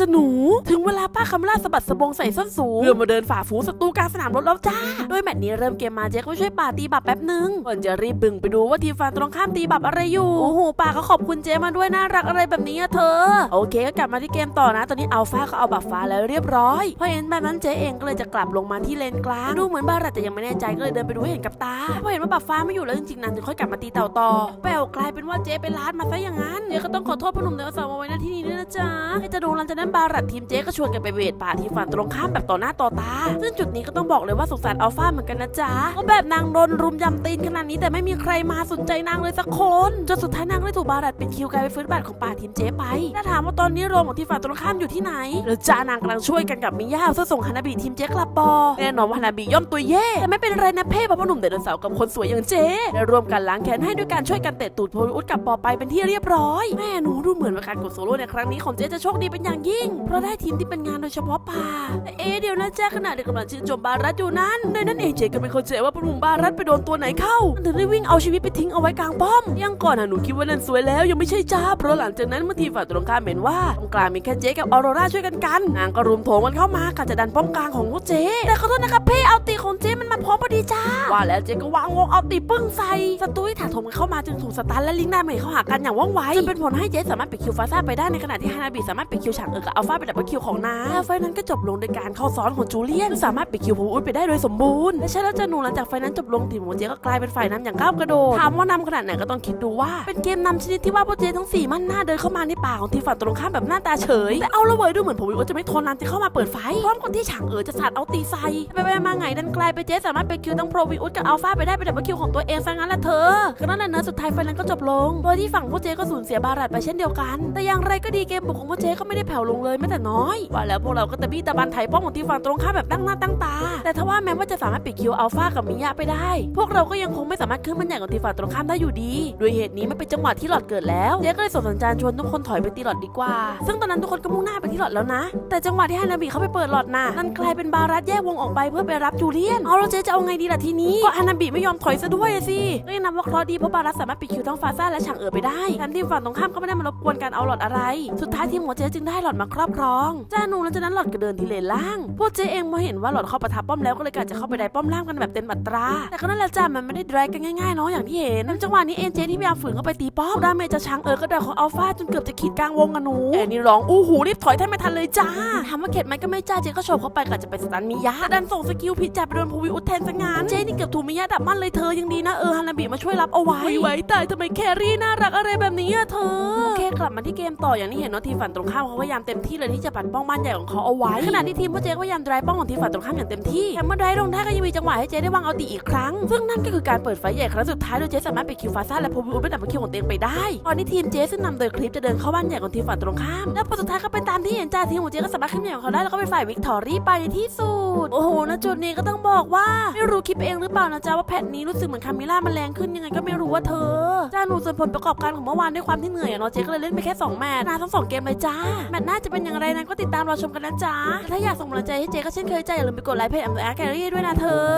จะหนู ถึงเวลาป้าคำล่าสะบัดสะบงใส่ส้นสูงเพื่อมาเดินฝ่าฝูงศัตรูกลางสนามรบแล้วจ้าโดยแมตช์นี้เริ่มเกมมาเจ๊ก็ช่วยป่าตีบับแป๊บนึงก่อนจะรีบบึงไปดูว่าทีมฝั่งตรงข้ามตีบับอะไรอยู่โอ้โหป่าก็ขอบคุณเจ๊มาด้วยน่ารักอะไรแบบนี้อะเธอ โอเคก็กลับมาที่เกมต่อนะ ตอนนี้อัลฟาก็เอาบับฟ้าแล้วเรียบร้อยพอเห็นแบบนั้นเจ๊เองก็เลยจะกลับลงมาที่เลนกลางดูเหมือนบารัตจะยังไม่แน่ใจก็เลยเดินไปดูให้เห็นกับตาพอเห็นว่าบับฟ้าไม่อยู่แล้วจริงๆนั้นถึงค่อยกลับมาตีเต่าต่อแปลกลายเป็นว่าเจ๊ไปลาดมาซะอย่างนั้น จ๊ก็ต้องขอโทษพ่อหนุ่มเดลสาวมาไว้หน้าที่นี้ด้วยนะจ๊ะให้จะดูหลังจากนั้นบารัตทีมเจ๊ก็ชวนกันไปเวทป่าที่ฝั่งตรงข้ามแบบต่อหน้าต่อตา ซึ่งจุดนี้ก็ต้องบอกเลยว่าสงสารอัลฟาเหมือนกันนะจ๊ะเพราะแบบนางโดนรุมยำตีนขนาดนี้แต่ไม่มีใครมาสนใจนางเลยสักคนจนสุดท้ายนางเลยถูกบารัตเป็นคิวกลายเป็นฟื้นบาดของป่าทีมเจ๊ไปถ้าถามว่าตอนนี้โรงของทีมฝั่งตรงข้ามอยู่ที่ไหนแล้วจ้านางกำลังช่วยกันกับมิย่าเพื่อส่งฮานาบิทีมเจ๊กลับปอแน่นอนว่าฮานาบิย่อมตัวเย่แต่ไม่เป็นไรนะเพ่เพราะพ่อหนุ่มไดนเสาร์กับคนสวยอย่างเจ๊ได้ร่วมกันล้างแค้นให้ด้วยการช่วยกันเตะตูดโพลิอุสกับปอไปเป็นที่เรียบร้อยแม่หนูดูเหมือนว่าการกดโซโล่ในครั้งนี้ของเจ๊จะโชคดีเป็นอย่างยิ่ง เพราะได้ทีมที่เป็นงานโดยเฉพาะป่า เอ๊เดี๋ยวนะแจ๊ขณะเด็กกำลังชื่นชมบารัตอยู่นั้นในนั้นเอเจก็เป็นคนเจ๊ว่าพ่อหนุ่มบารัตไปโดนตัวไหนเข้ามันถึงได้วิ่งเอาชีวิตไปทิ้งเอาไว้กลางป้อม ยังก่อนหนูคิดว่านั่นสวยแล้วยังไม่ใช่จ้า เพราะหลังจากนั้นเมื่อทีฝ่ายตรงข้ามเห็นว่าตรงกลางมีแค่เจ๊กับออโรราช่วยกันกันนางก็รุมโถมกันเข้ามากะจะดันป้อมกลางของพวกเจ๊แต่ขอโทษนะครับเพ่เอาตีของเจ๊มันมาพร้อมพอดีจ้าว่าแล้วเจ๊ก็วางวงเอาตีปึ้งใส่ศัตรูที่ถาโถมกันเข้ามาจึงถูกสตันและลิงก์ดาเมจเข้าหากันอย่างว่องไวจนเป็นผลให้เจ๊สามารถปิดคิวฟาซ่าไปได้ในขณะที่ฮานาบิสามารถปิดคิวฉางเอิร์กับอัลฟาเป็นดับเบิลคิวของนางและไฟนั้นก็จบลงโดยการเข้าซ้อนของจูเลียน สามารถปิดคิวพอุดไปได้โดยสมบูรณ์และใช่แล้วจ้าหนูหลังจากไฟนั้นจบลงทีมของเจก็กลายเป็นฝ่ายนำอย่างก้าวกระโดดถามว่านำขนาดไหนก็ต้องคิดดูว่าเป็นเกมนำชนิดที่ว่าพวกเจทั้งสี่มั่นหน้าเดินเข้ามาในป่าของทีมฝั่งตรงข้ามแบบหน้าตาเฉยแต่เอาละเว้ยดูเหมือนผมวิวจะไม่ทนนานจะเข้ามาเปิดไฟพร้อมคนที่ฉางเอ๋อจะสาดเอาตีใส่ไปไปมาไงดันกลายไปเจสามารถไปคิวทั้งโปรวิอุสกับอัลฟาไปได้เป็นดับเบิลคิวของตัวเองซะงั้นละเธอก็นั่นแหละเนอสุดท้ายไฟนั้นก็จบลง โดยที่ฝั่งพวกเจก็สูญเสียบารัดไปเช่นเดียวกัน แต่อย่างไรก็ดีเกมบุกของพวกเจก็ไม่ได้แผ่วลงเลยแม้แต่น้อย ว่าแล้วพวกเราก็ตะบี้ตะบันไถ่ป้อมของทีมฝั่งตรงข้ามแบบตั้งหน้าตั้งตา แต่ถ้าว่าแม้ว่าจะสามารถปิดคิวอัลฟากับมิยะไปได้ พวกเราก็ยังคงไม่สามารถขึ้นมันใหญ่ของทีมฝั่งตรงข้ามได้อยู่ดีด้วยเหตุนี้มันเป็นจังหวะที่หลอดเกิดแล้วเจก็เลยส่งสัญญาณชวนทุกคนถอยไปตีหลอดดีกว่า ซึ่งตอนนั้นทุกคนก็มุ่งหน้าไปที่หลอดแล้วนะ แต่จังหวะที่ฮานาบิเขาไปเปิดหลอดน่ะนั่นกลายเป็นบารัสแยกวงออกไปเพื่อไปรับจูเลียนเอาแล้วเจจะเอาไงดีล่ะทีนี้ก็ฮานาบิไม่ยอมถอยซะด้วยสิก็ยังนับว่าเคราะห์ดีเพราะบารัสสามารถปิดคิวทั้งฟาซ่าและฉางเอ๋อไปได้แถมทีมฝั่งตรงข้ามก็ไม่ได้มารบกวนการเอาหลอดอะไร สุดท้ายทีมของเจ๊จึงได้หลอดมาครอบครองจ้าหนูหลังจากนั้นหลอดก็เดินที่เลนล่าง พวกเจ๊เองพอเห็นว่าหลอดเข้าประทับป้อมแล้วก็เลยกะจะเข้าไปได้ป้อมล่างกันแบบเต็มอัตรา แต่ก็นั่นแหละจ้ามันไม่ได้แดรกกันง่ายๆเนาะอย่างที่เห็นจังหวะนี้เอ็นเจที่พยายามฝืนเข้าไปตีป้อมดาเมจจะช้างเออก็ได้ของอัลฟาจนเกือบจะขีดกลางวงอะหนูแอนนี่ร้องอู้หูรีบถอยแทบไม่ทันเลยจ้าถามว่าเข็ดไหมก็ไม่จ้าเจ๊ก็โฉบเข้าไปกะจะไปสตันมิยะแต่ดันส่งสกิลผิดจับไปโดนภูวิอุทแทนซะงั้นเจ๊นี่เกือบถูกมิยะดับมันเลยเธอยังดีนะเออฮานาบิมาช่วยรับเอาไว้ไว้ตายทำไมแครี่น่ารักอะไรแบบนี้อะเธอโอเคกลับมาที่เกมต่ออย่างที่เห็นเนาะทีมฝั่งตรงข้ามเขาพยายามเต็มที่เลยที่จะปัดป้องบ้านใหญ่ของเขาเอาไว้ขณะที่ทีมพวกเจ๊ก็พยายามไดรายป้องของทีมฝั่งตรงข้ามอย่างเต็มที่แถมเมื่อไดรายลงได้ก็ยังมีจังหวะให้เจ๊ได้วางเอาตีอีกครั้ง ซึ่งนั่นก็คือการเปิดไฟใหญ่ครั้งสุดท้ายโดยเจ๊สามารถไปคิวฟาซ่าและพวิอุเป็นดับเบิลคิวของเตัวเองไปได้ตอนนี้ทีมเจ๊ซึ่งนำโดยคลิปจะเดินเข้าบ้านใหญ่ของทีมฝั่งตรงข้ามและพอสุดท้ายก็เป็นตามที่เห็นจ้าทีมของเจ๊ก็สามารถขึ้นใหญ่ของเขาได้แล้วก็เป็นฝ่ายวิกตอรี่ไปในที่สุดโอ้โหณจุดนี้ก็ต้องบอกว่าไม่รู้คลิปเองหรือเปล่านะจ๊ะว่าแพทนี้รู้สึกเหมือนคามิล่ามันแรงขึ้นยังไงก็ไม่รู้ว่าเธอจ้าหนูส่วนผลประกอบการของเมื่อวานด้วยความทเหนื่อยอะเนาะเจ๊ก็เลยเล่นไปแค่สองแมตช์นะทั้งสองเกมเลยจ้าแมตช์หน้าจะเป็นอย่างไรนั้นก็ติดตามรอชมกันนะจ้าถ้าอยากส่งกำลังใจให้เจ๊ก็เช่นเคยจ้าอย่าลืมไปกดไลค์เพจแอมแอร์แกรี่ด้วยนะเธอ